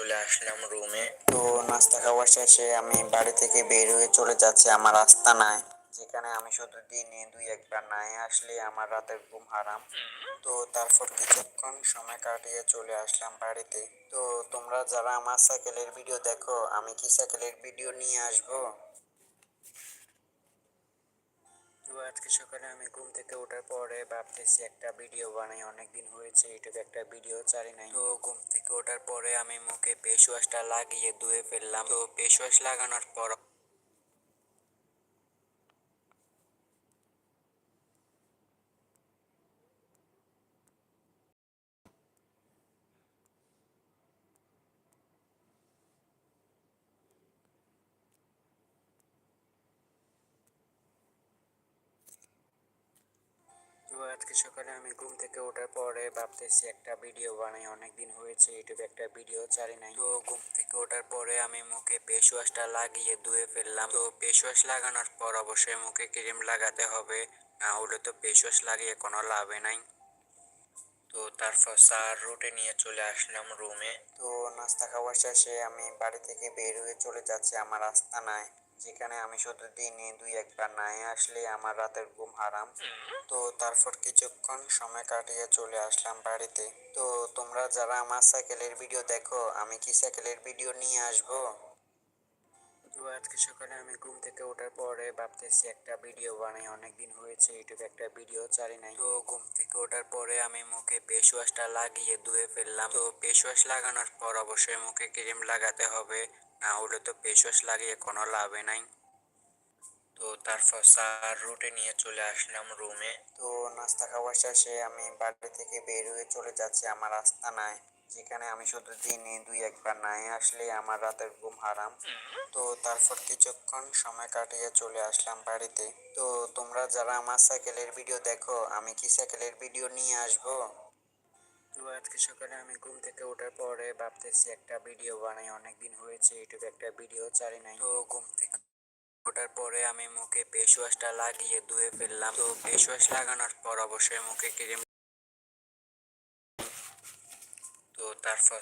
চলে আসলাম রুমে তো নাস্তা খাওয়া শেষে আমি বাড়ি থেকে বের হয়ে চলে যাচ্ছি আমার রাস্তা নাই যেখানে আমি শুধু দিনে দুই একবার নাই আসলে আমার রাতের ঘুম হারাম। তো তারপর কিছুক্ষণ সময় কাটিয়ে চলে আসলাম বাড়িতে। তো তোমরা যারা আমার সাইকেলের ভিডিও দেখো, আমি কি সাইকেলের ভিডিও নিয়ে আসব? তো আজকে সকালে আমি ঘুম থেকে ওঠার পরে ভাবতেছি একটা ভিডিও বানাই। অনেকদিন হয়েছে ইউটিউবে একটা ভিডিও চালি নাই। তো ঘুম থেকে ওঠার পরে আমি মুখে ফেস ওয়াশটা লাগিয়ে ধুয়ে ফেললাম। তো ফেস ওয়াশ লাগানোর পর তো আজকে সকালে আমি ঘুম থেকে ওঠার পরে ভাবতেছি একটা ভিডিও বানাই। অনেক দিন হয়েছে ইউটিউবে একটা ভিডিও চালি নাই। তো ঘুম থেকে ওঠার পরে আমি মুখে ফেস ওয়াশটা লাগিয়ে ধুয়ে ফেললাম। তো ফেস ওয়াশ লাগানোর পর অবশ্যই মুখে ক্রিম লাগাতে হবে। না হলে তো ফেস ওয়াশ লাগিয়ে কোনো লাভে নাই। তো তারপর স্যার রুটে নিয়ে চলে আসলাম রুমে তো নাস্তা খাওয়ার শেষে আমি বাড়ি থেকে বের হয়ে চলে যাচ্ছি আমার আস্তানায়। যেখানে আমি শুধু দিনে দুই একবার নাই আসলে আমার রাতের ঘুম হারাম। তো তারপর কিছুক্ষণ সময় কাটিয়ে চলে আসলাম বাড়িতে। তো তোমরা যারা আমার সাইকেলের ভিডিও দেখো, আমি কি সাইকেলের ভিডিও নিয়ে আসব? তো আজকে সকালে আমি ঘুম থেকে ওঠার পরে ভাবতেছি একটা ভিডিও বানাই। অনেকদিন হয়েছে, ইউটিউবে একটা ভিডিও চালি নাই। তো ঘুম থেকে ওঠার পরে আমি মুখে ফেস লাগিয়ে ধুয়ে ফেললাম। তো ফেস লাগানোর পর অবশ্যই মুখে ক্রিম লাগাতে হবে। না হলে তো ওয়াশ লাগিয়ে কোনো লাভে নাই। তো তারপর স্যার রুটে নিয়ে চলে আসলাম রুমে। তো নাস্তা খাওয়া শেষে আমি বাড়ি থেকে বের হয়ে চলে যাচ্ছি আমার আস্তানায়, যেখানে আমি শুধু দিনে দুই একবার নাই আসলে আমার রাতের ঘুম হারাম। তো তারপর কিছুক্ষণ সময় কাটিয়ে চলে আসলাম বাড়িতে। তো তোমরা যারা আমার সাইকেলের ভিডিও দেখো, আমি কি সাইকেলের ভিডিও নিয়ে আসব? তো আজকে সকালে আমি ঘুম থেকে ওঠার পরে ভাবতেছি একটা ভিডিও বানাই। অনেকদিন হয়েছে, ইউটিউবে একটা ভিডিও চালি নাই। তো ঘুম থেকে ওঠার পরে আমি মুখে ফেস ওয়াশটা লাগিয়ে ধুয়ে ফেললাম। তো ফেস ওয়াশ লাগানোর পর অবশ্যই মুখে ক্রিম তো তারপর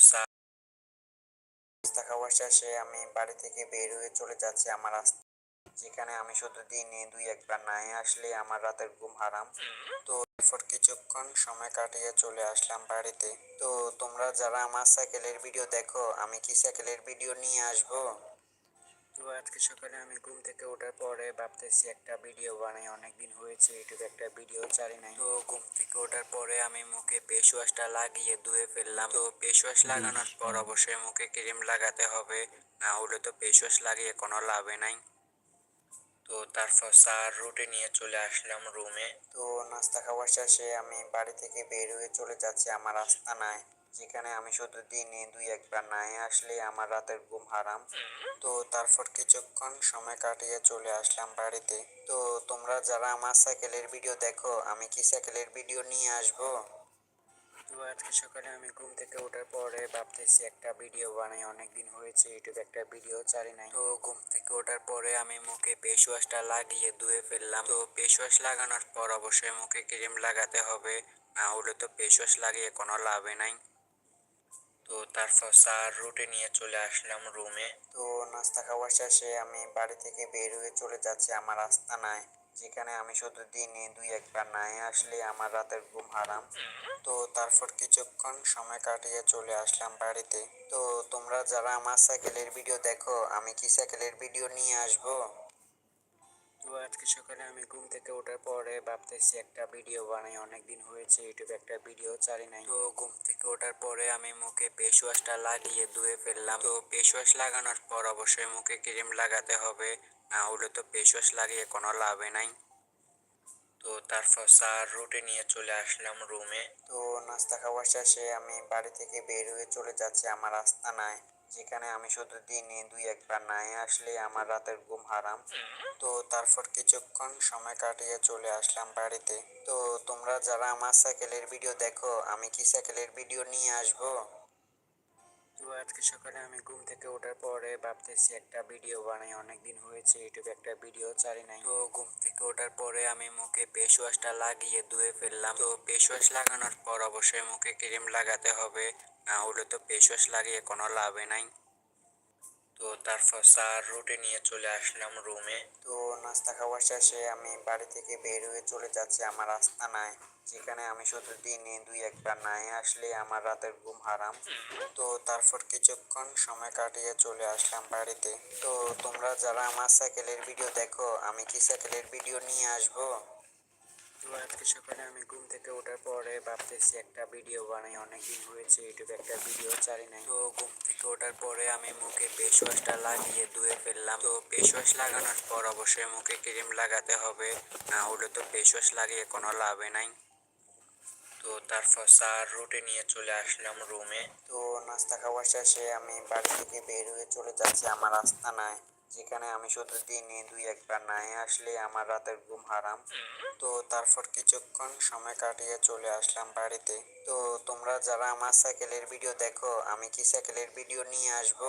খাওয়া শেষে আমি বাড়ি থেকে বের হয়ে চলে যাচ্ছি আমার রাস্তা যেখানে আমি শুধু দিনে দুই একবার নাই আসলে আমার রাতের ঘুম হারাম। তো তারপর কিছুক্ষণ সময় কাটিয়ে চলে আসলাম বাড়িতে। তো তোমরা যারা আমার সাইকেলের ভিডিও দেখো আমি কি সাইকেলের ভিডিও নিয়ে আসব? তো আজকে সকালে আমি ঘুম থেকে ওঠার পরে ভাবতেছি একটা ভিডিও বানাই। অনেকদিন হয়েছে ইউটিউবে একটা ভিডিও চালি নাই। তো ঘুম থেকে ওঠার পরে আমি মুখে ফেস ওয়াশটা লাগিয়ে ধুয়ে ফেললাম। তো ফেস ওয়াশ লাগানোর পর অবশ্যই মুখে ক্রিম লাগাতে হবে। না হলে তো ফেস ওয়াশ লাগিয়ে কোনো লাভে নাই। তো তারপর স্যার রুটে নিয়ে চলে আসলাম রুমে তো নাস্তা খাওয়া শেষে আমি বাড়ি থেকে বের হয়ে চলে যাচ্ছি আমার রাস্তা নাই যেখানে আমি শুধু দিনে দুই একবার নাই আসলে আমার রাতের ঘুম হারাম। তো তারপর কিছুক্ষণ সময় কাটিয়ে চলে আসলাম বাড়িতে। তো তোমরা যারা আমার সাইকেলের ভিডিও দেখো, আমি কি সাইকেলের ভিডিও নিয়ে আসব? আজকে সকালে আমি ঘুম থেকে ওঠার পরে ভাবতেছি একটা ভিডিও বানাই। অনেকদিন হয়েছে ইউটিউবে একটা ভিডিও চালি নাই। তো ঘুম থেকে ওঠার পরে আমি মুখে ফেস ওয়াশটা লাগিয়ে ধুয়ে ফেললাম। তো ফেস ওয়াশ লাগানোর পর অবশ্যই মুখে ক্রিম লাগাতে হবে। না হলে তো ফেস ওয়াশ লাগিয়ে কোনো লাভে নাই। তো তারপর স্যার রুটে নিয়ে চলে আসলাম রুমে তো নাস্তা খাওয়া শেষে আমি বাড়ি থেকে বের হয়ে চলে যাচ্ছি, আমার আস্তানায়। যেখানে আমি শুধু দিনে দুই একবার নাই আসলে আমার রাতের ঘুম হারাম। তো তারপর কিছুক্ষণ সময় কাটিয়ে চলে আসলাম বাড়িতে। তো তোমরা যারা আমার সাইকেলের ভিডিও দেখো, আমি কি সাইকেলের ভিডিও নিয়ে আসব? তো আজকে সকালে আমি ঘুম থেকে ওঠার পরে ভাবতেছি একটা ভিডিও বানাই। অনেকদিন হয়েছে, ইউটিউবে একটা ভিডিও চালি নাই। তো ঘুম থেকে ওঠার পরে আমি মুখে ফেস ওয়াশটা লাগিয়ে ধুয়ে ফেললাম। তো ফেস ওয়াশ লাগানোর পর অবশ্যই মুখে ক্রিম লাগাতে হবে। হলে তো ওয়াশ লাগিয়ে কোনো লাভে নাই। তো তারপর স্যার রুটে নিয়ে চলে আসলাম রুমে। তো নাস্তা খাওয়া শেষে আমি বাড়ি থেকে বের হয়ে চলে যাচ্ছি আমার আস্তানায়, যেখানে আমি শুধু দিনে দুই একবার নাই আসলে আমার রাতের ঘুম হারাম। তো তারপর কিছুক্ষণ সময় কাটিয়ে চলে আসলাম বাড়িতে। তো তোমরা যারা আমার সাইকেলের ভিডিও দেখো, আমি কি সাইকেলের ভিডিও নিয়ে আসব? আজকে সকালে আমি ঘুম থেকে ওঠার পরে ভাবতেছি একটা ভিডিও বানাই। অনেক দিন হয়েছে, ইউটিউবে একটা ভিডিও চালি নাই। তো ঘুম থেকে ওঠার পরে আমি মুখে ফেস ওয়াশটা লাগিয়ে ধুয়ে ফেললাম। তো ফেস ওয়াশ লাগানোর পর অবশ্যই মুখে ক্রিম লাগাতে হবে। না হলে তো ফেস ওয়াশ লাগিয়ে কোনো লাভে নাই। তো তারপর স্যার রুটে নিয়ে চলে আসলাম রুমে তো নাস্তা খাওয়ার শেষে আমি বাড়ি থেকে বের হয়ে চলে যাচ্ছি আমার আস্তানায়। যেখানে আমি শুধু দিনে দুই একবার নাই আসলে আমার রাতের ঘুম হারাম। তো তারপর কিছুক্ষণ সময় কাটিয়ে চলে আসলাম বাড়িতে। তো তোমরা যারা আমার সাইকেলের ভিডিও দেখো, আমি কি সাইকেলের ভিডিও নিয়ে আসব? আজকে সকালে আমি ঘুম থেকে ওঠার পরে ভাবতেছি একটা ভিডিও বানাই। অনেকদিন হয়েছে, ইউটিউবে একটা ভিডিও চালি নাই। তো ঘুম থেকে ওঠার পরে আমি মুখে ফেস ওয়াশটা লাগিয়ে ধুয়ে ফেললাম। তো ফেস ওয়াশ লাগানোর পর অবশ্যই মুখে ক্রিম লাগাতে হবে। না হলে তো ফেস ওয়াশ লাগিয়ে কোনো লাভে নাই। তো তারপর স্যার রুটে নিয়ে চলে আসলাম রুমে তো নাস্তা খাওয়ার শেষে আমি বাড়ি থেকে বের হয়ে চলে যাচ্ছি আমার আস্তানায়। যেখানে আমি শুধু দিনে দুই একবার নাই আসলে আমার রাতের ঘুম হারাম। তো তারপর কিছুক্ষণ সময় কাটিয়ে চলে আসলাম বাড়িতে। তো তোমরা যারা আমার সাইকেলের ভিডিও দেখো, আমি কি সাইকেলের ভিডিও নিয়ে আসব?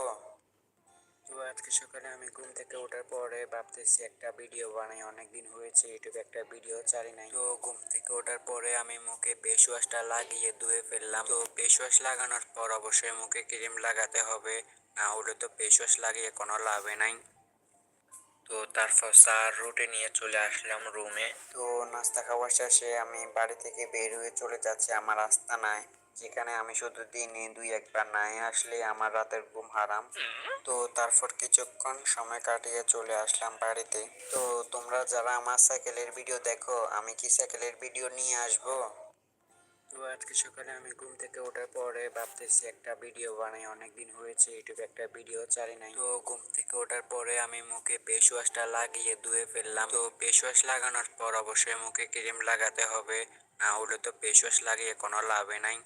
তো আজকে সকালে আমি ঘুম থেকে ওঠার পরে ভাবতেছি একটা ভিডিও বানাই। অনেক দিন হয়েছে, ইউটিউবে একটা ভিডিও চালি নাই। তো ঘুম থেকে ওঠার পরে আমি মুখে ফেস ওয়াশটা লাগিয়ে ধুয়ে ফেললাম। তো ফেস ওয়াশ লাগানোর পর অবশ্যই মুখে ক্রিম লাগাতে হবে। না হলে তো ওয়াশ লাগিয়ে কোনো লাভে নাই। তো তারপর স্যার রুটে নিয়ে চলে আসলাম রুমে। তো নাস্তা খাওয়ার শেষে আমি বাড়ি থেকে বের হয়ে চলে যাচ্ছি আমার আস্তানায়, যেখানে আমি শুধু দিনে দুই একবার নাই আসলে আমার রাতের ঘুম হারাম। তো তারপর কিছুক্ষণ সময় কাটিয়ে চলে আসলাম বাড়িতে। তো তোমরা যারা আমার সাইকেলের ভিডিও দেখো, আমি কি সাইকেলের ভিডিও নিয়ে আসব? তো আজকে সকালে আমি ঘুম থেকে ওঠার পরে ভাবতেছি একটা ভিডিও বানাই। অনেকদিন হয়েছে, ইউটিউবে একটা ভিডিও চালি নাই। তো ঘুম থেকে ওঠার পরে আমি মুখে ফেস ওয়াশটা লাগিয়ে ধুয়ে ফেললাম। তো ফেস ওয়াশ লাগানোর পর অবশ্যই মুখে ক্রিম লাগাতে হবে। না হলে তো ফেস ওয়াশ লাগিয়ে কোনো লাভে নাই।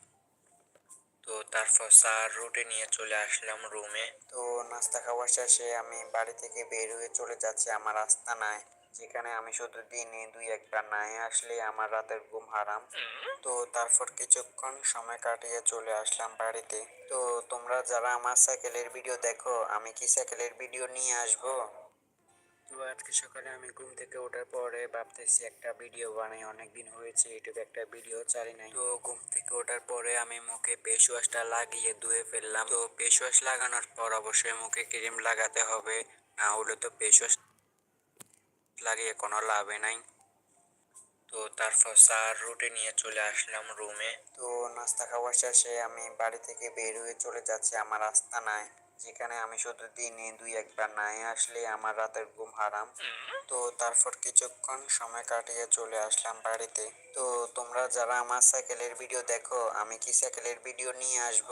তো তারপর স্যার রুটে নিয়ে চলে আসলাম রুমে তো নাস্তা খাওয়ার শেষে আমি বাড়ি থেকে বের হয়ে চলে যাচ্ছি আমার আস্তানায়। যেখানে আমি শুধু দিনে দুই একবার নাই আসলে আমার রাতের ঘুম হারাম। তো তারপর কিছুক্ষণ সময় কাটিয়ে চলে আসলাম বাড়িতে। তো তোমরা যারা আমার সাইকেলের ভিডিও দেখো, আমি কি সাইকেলের ভিডিও নিয়ে আসব? তো আজকে সকালে আমি ঘুম থেকে ওঠার পরে ভাবতেছি একটা ভিডিও বানাই। অনেক দিন হয়েছে, ইউটিউবে একটা ভিডিও চালি নাই। তো ঘুম থেকে ওঠার পরে আমি মুখে ফেস ওয়াশটা লাগিয়ে ধুয়ে ফেললাম। তো ফেস ওয়াশ লাগানোর পর অবশ্যই মুখে ক্রিম লাগাতে হবে, না হলে তো ফেস ওয়াশ লাগিয়ে কোনো লাভে নাই। তো তারপর স্যার রুটে নিয়ে চলে আসলাম রুমে। তো নাস্তা খাওয়ার শেষে আমি বাড়ি থেকে বের হয়ে চলে যাচ্ছি আমার রাস্তা নাই যেখানে আমি শুধু দিনে দুই একবার নাই আসলে আমার রাতের ঘুম হারাম। তো তারপর কিছুক্ষণ সময় কাটিয়ে চলে আসলাম বাড়িতে। তো তোমরা যারা আমার সাইকেলের ভিডিও দেখো, আমি কি সাইকেলের ভিডিও নিয়ে আসব?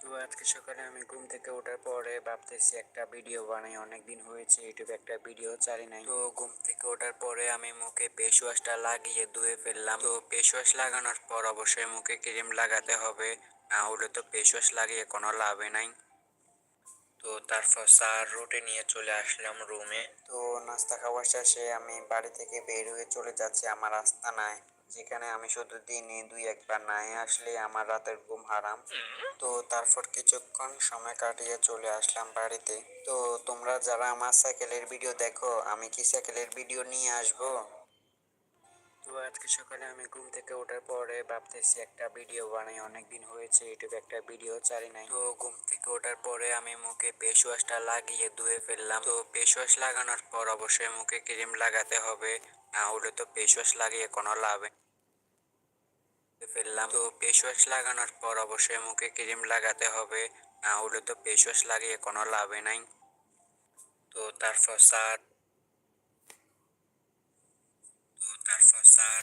তো আজকে সকালে আমি ঘুম থেকে ওঠার পরে ভাবতেছি একটা ভিডিও বানাই। অনেকদিন হয়েছে ইউটিউবে একটা ভিডিও চালি নাই। তো ঘুম থেকে ওঠার পরে আমি মুখে ফেস ওয়াশটা লাগিয়ে ধুয়ে ফেললাম। তো ফেস ওয়াশ লাগানোর পর অবশ্যই মুখে ক্রিম লাগাতে হবে। না হলে তো ফেস ওয়াশ লাগিয়ে কোনো লাভে নাই। তো তারপর স্যার রুটে নিয়ে চলে আসলাম রুমে তো নাস্তা খাওয়ার শেষে আমি বাড়ি থেকে বের হয়ে চলে যাচ্ছি আমার আস্তানায়। যেখানে আমি শুধু দিনে দুই একবার নাই আসলে আমার রাতের ঘুম হারাম। তো তারপর কিছুক্ষণ সময় কাটিয়ে চলে আসলাম বাড়িতে। তো তোমরা যারা আমার সাইকেলের ভিডিও দেখো, আমি কি সাইকেলের ভিডিও নিয়ে আসব? তো আজকে সকালে আমি ঘুম থেকে ওঠার পরে ভাবতেছি একটা ভিডিও বানাই। অনেকদিন হয়েছে, ইউটিউবে একটা ভিডিও চালি নাই। তো ঘুম থেকে ওঠার পরে আমি মুখে ফেস ওয়াশটা লাগিয়ে ধুয়ে ফেললাম। তো ফেস ওয়াশ লাগানোর পর অবশ্যই মুখে ক্রিম লাগাতে হবে। না তো ফেস ওয়াশ লাগিয়ে কোনো লাভে ফেললাম তো ফেস ওয়াশ লাগানোর পর অবশ্যই মুখে ক্রিম লাগাতে হবে না হলে তো ফেস ওয়াশ লাগিয়ে কোনো লাভে নাই। তো তারপর স্যার, তো তারপর স্যার,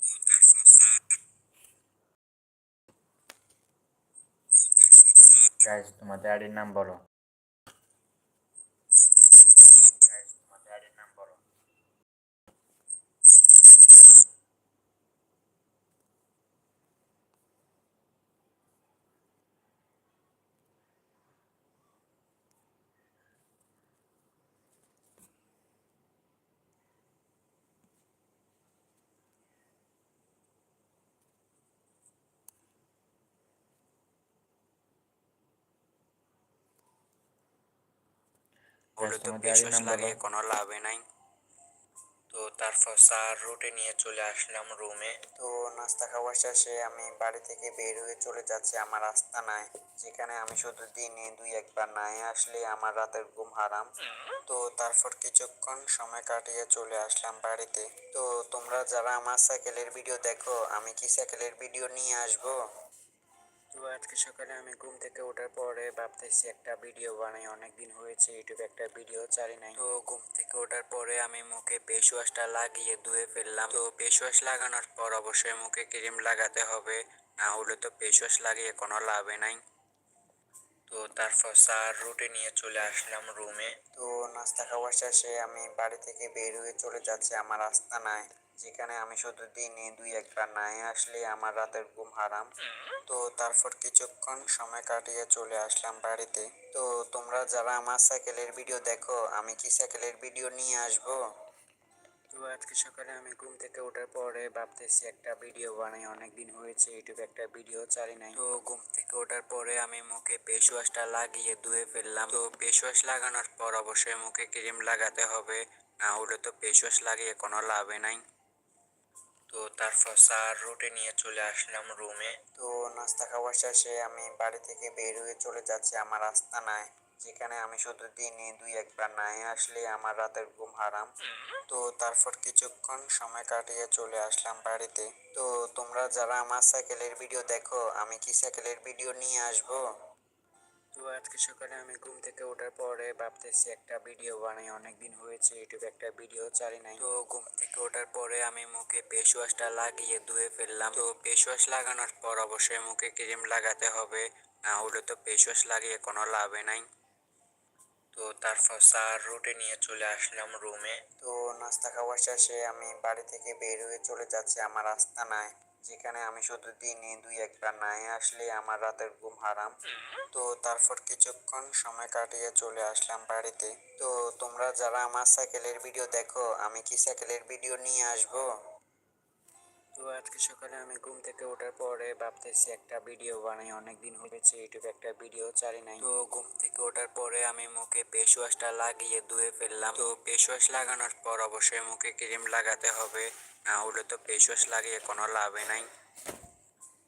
তো তারপর স্যার। গাইজ তোমার ড্যাডির নাম বলো। হলে তো আইডি লাগিয়ে কোনো লাভে নাই। তো তারপর স্যার রুটে নিয়ে চলে আসলাম রুমে তো নাস্তা খাওয়া শেষে আমি বাড়ি থেকে বের হয়ে চলে যাচ্ছি আমার রাস্তা নাই। যেখানে আমি শুধু দিনে দুই একবার নাই আসলে আমার রাতের ঘুম হারাম। তো তারপর কিছুক্ষণ সময় কাটিয়ে চলে আসলাম বাড়িতে। তো তোমরা যারা আমার সাইকেলের ভিডিও দেখো আমি কি সাইকেলের ভিডিও নিয়ে আসব? তো আজকে সকালে আমি ঘুম থেকে ওঠার পরে ভাবতেছি একটা ভিডিও বানাই। অনেকদিন হয়েছে, ইউটিউবে একটা ভিডিও চালি নাই। তো ঘুম থেকে ওঠার পরে আমি মুখে ফেস ওয়াশটা লাগিয়ে ধুয়ে ফেললাম। তো ফেস ওয়াশ লাগানোর পর অবশ্যই মুখে ক্রিম লাগাতে হবে, না হলে তো ফেস ওয়াশ লাগিয়ে কোনো লাভে নাই। তো তারপর স্যার রুটে নিয়ে চলে আসলাম রুমে তো নাস্তা খাওয়া শেষে আমি বাড়ি থেকে বের হয়ে চলে যাচ্ছি, আমার আস্তানায়। যেখানে আমি শুধু দিনে দুই একবার নাই আসলে আমার রাতের ঘুম হারাম। তো তারপর কিছুক্ষণ সময় কাটিয়ে চলে আসলাম বাড়িতে। তো তোমরা যারা আমার সাইকেলের ভিডিও দেখো, আমি কি সাইকেলের ভিডিও নিয়ে আসব? তো আজকে সকালে আমি ঘুম থেকে ওঠার পরে ভাবতেছি একটা ভিডিও বানাই। অনেকদিন হয়েছে, ইউটিউবে একটা ভিডিও চালি নাই। তো ঘুম থেকে ওঠার পরে আমি মুখে ফেস ওয়াশটা লাগিয়ে ধুয়ে ফেললাম। তো ফেস ওয়াশ লাগানোর পর অবশ্যই মুখে ক্রিম লাগাতে হবে। না হলে তো ফেস ওয়াশ লাগিয়ে কোনো লাভে নাই। তো তারপর স্যার রুটে নিয়ে চলে আসলাম রুমে তো নাস্তা খাওয়া শেষে আমি বাড়ি থেকে বের হয়ে চলে যাচ্ছি আমার রাস্তা নাই যেখানে আমি শুধু দিনে দুই একবার নাই আসলে আমার রাতের ঘুম হারাম। তো তারপর কিছুক্ষণ সময় কাটিয়ে চলে আসলাম বাড়িতে। তো তোমরা যারা আমার সাইকেলের ভিডিও দেখো, আমি কি সাইকেলের ভিডিও নিয়ে আসব? আজকে সকালে আমি ঘুম থেকে ওঠার পরে ভাবতেছি একটা ভিডিও বানাই। অনেকদিন হয়েছে, ইউটিউবে একটা ভিডিও চালি নাই। তো ঘুম থেকে ওঠার পরে আমি মুখে ফেস ওয়াশটা লাগিয়ে ধুয়ে ফেললাম। তো ফেস ওয়াশ লাগানোর পর অবশ্যই মুখে ক্রিম লাগাতে হবে। না হলে তো ফেস ওয়াশ লাগিয়ে কোনো লাভে নাই। তো তারপর স্যার রুটে নিয়ে চলে আসলাম রুমে তো নাস্তা খাওয়া শেষে আমি বাড়ি থেকে বের হয়ে চলে যাচ্ছি আমার আস্তানায়। যেখানে আমি শুধু দিনে দুই একবার নাই আসলে আমার রাতের ঘুম হারাম। তো তারপর কিছুক্ষণ সময় কাটিয়ে চলে আসলাম বাড়িতে। তো তোমরা যারা আমার সাইকেলের ভিডিও দেখো, আমি কি সাইকেলের ভিডিও নিয়ে আসব? তো আজকে সকালে আমি ঘুম থেকে ওঠার পরে ভাবতেছি একটা ভিডিও বানাই। অনেকদিন হয়েছে ইউটিউবে একটা ভিডিও চালি নাই। তো ঘুম থেকে ওঠার পরে আমি মুখে ফেস ওয়াশটা লাগিয়ে ধুয়ে ফেললাম। তো ফেস ওয়াশ লাগানোর পর অবশ্যই মুখে ক্রিম লাগাতে হবে। না হলে তো ফেস লাগিয়ে কোনো লাভে নাই।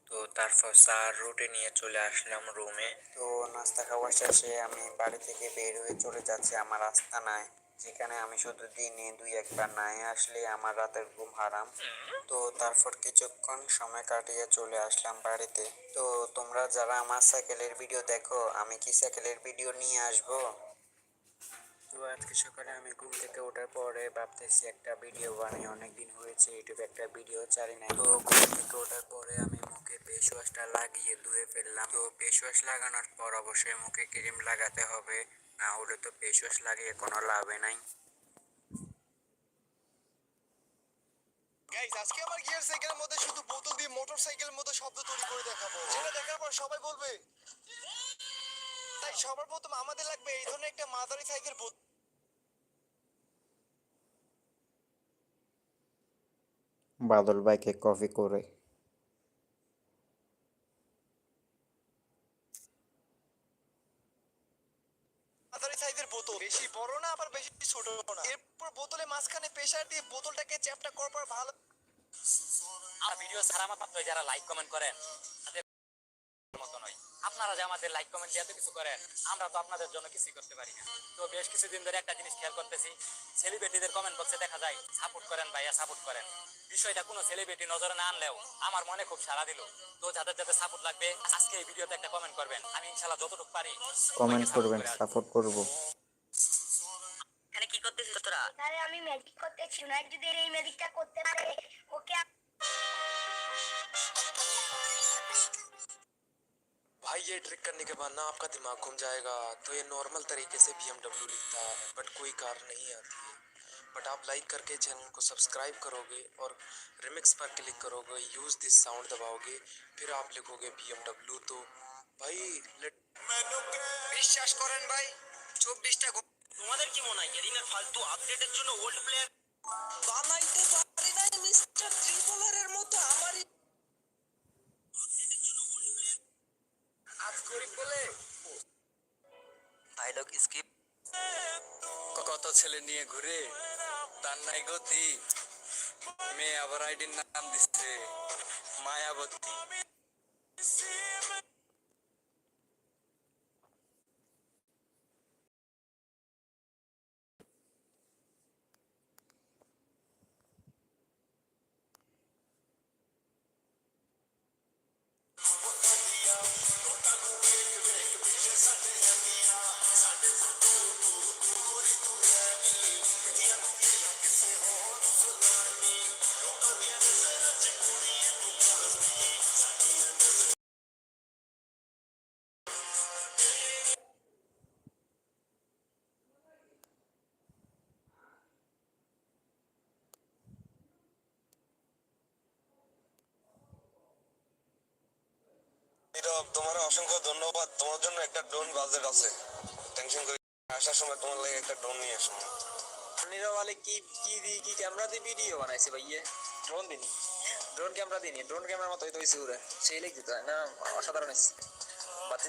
তো তারপর স্যার রুটে নিয়ে চলে আসলাম রুমে তো নাস্তা খাওয়া শেষে আমি বাড়ি থেকে বের হয়ে চলে যাচ্ছি আমার রাস্তা নাই যেখানে আমি শুধু দিনে দুই একবার নাই আসলে আমার রাতের ঘুম হারাম। তো তারপর কিছুক্ষণ সময় কাটিয়ে চলে আসলাম বাড়িতে। তো তোমরা যারা আমার সাইকেলের ভিডিও দেখো, আমি কি সাইকেলের ভিডিও নিয়ে আসব? তো আজকে সকালে আমি ঘুম থেকে ওঠার পরে ভাবতেছি একটা ভিডিও বানাই। অনেকদিন হয়েছে, ইউটিউবে একটা ভিডিও চালি নাই। তো ঘুম থেকে ওঠার পরে আমি মুখে ফেস ওয়াশটা লাগিয়ে ধুয়ে ফেললাম। তো ফেস ওয়াশ লাগানোর পর অবশ্যই মুখে ক্রিম লাগাতে হবে। না হলে তো ফেস ওয়াশ লাগিয়ে কোনো লাভে নাই। আজকে আমার গিয়ার সাইকেলের মধ্যে শুধু বোতল দিয়ে মোটর সাইকেলের মতো শব্দ তৈরি করে দেখাবো। যেটা দেখার পর সবাই বলবে, তাই সবার প্রথম আমাদের লাগবে এই ধরনের একটা মাদারি সাইকেল বাদল ভাইকে কফি করে। বোতল। বেশি বড় না আবার বেশি ছোট না। এরপর বোতলের মাঝখানে প্রেসার দিয়ে বোতলটাকে চ্যাপটা করার পর ভালো আর ভিডিও মাত্র যারা লাইক কমেন্ট করেন। আপনারা যে আমাদের লাইক কমেন্ট এত কিছু করেন আমরা তো আপনাদের জন্য কিছুই করতে পারি না। তো বেশ কিছুদিন ধরে একটা জিনিস খেয়াল করতেছি সেলিব্রিটিদের কমেন্ট বক্সে দেখা যায় সাপোর্ট করেন ভাইয়া সাপোর্ট করেন। বিষয়টা কোনো সেলিব্রিটি নজরে না আনলেও আমার মনে খুব সাড়া দিল। তো যাদের যাদের সাপোর্ট লাগবে আজকে এই ভিডিওতে একটা কমেন্ট করবেন। আমি ইনশাল্লাহ যতটুকু পারি কমেন্ট করবেন সাপোর্ট করব। এখানে কি করতেছিস তোরা? আরে আমি ম্যাজিক করতেছি না যদি এই ম্যাজিকটা করতে পারে ওকে भाई ये ट्रिक करने के बाद ना आपका दिमाग घूम जाएगा तो ये नॉर्मल तरीके से बी लिखता है बट कोई कार नहीं आती है बट आप लाइक करके चैनल को सब्सक्राइब करोगे और रिमिक्स पर क्लिक करोगे यूज़ दिस साउंड दबाओगे फिर आप लिखोगे बी तो भाई लेट বিশ্বাস করেন ভাই চব্বিশটা তোমাদের কি মনে হয় এরিনার ফালতু আপডেটের জন্য ওল্ড প্লেয়ার বানাইতে পারি না মিস্টার ত্রিপোলারের মতো আমারই ডায়লগ স্কিপ কত ছেলে নিয়ে ঘুরে? তার নাই গতি। মেয়ে আবার আইডির নাম দিচ্ছে। মায়াবতী। নীরব তোমার অসংখ্য ধন্যবাদ। তোমার জন্য একটা ড্রোন বাজেট আছে। টেনশন করি আসার সময় তোমার লাগে একটা ড্রোন নিয়ে আসব নীরব আলে কি কি দিই কি ক্যামেরা দিয়ে ভিডিও বানাইছে ভাইয়ে? ড্রোন দিনি। ড্রোন ক্যামেরা দিনি। ড্রোন ক্যামেরার মতো হইতো হইছে উড়ে সেই লেগ দিতে হয় না অসাধারণ বাতি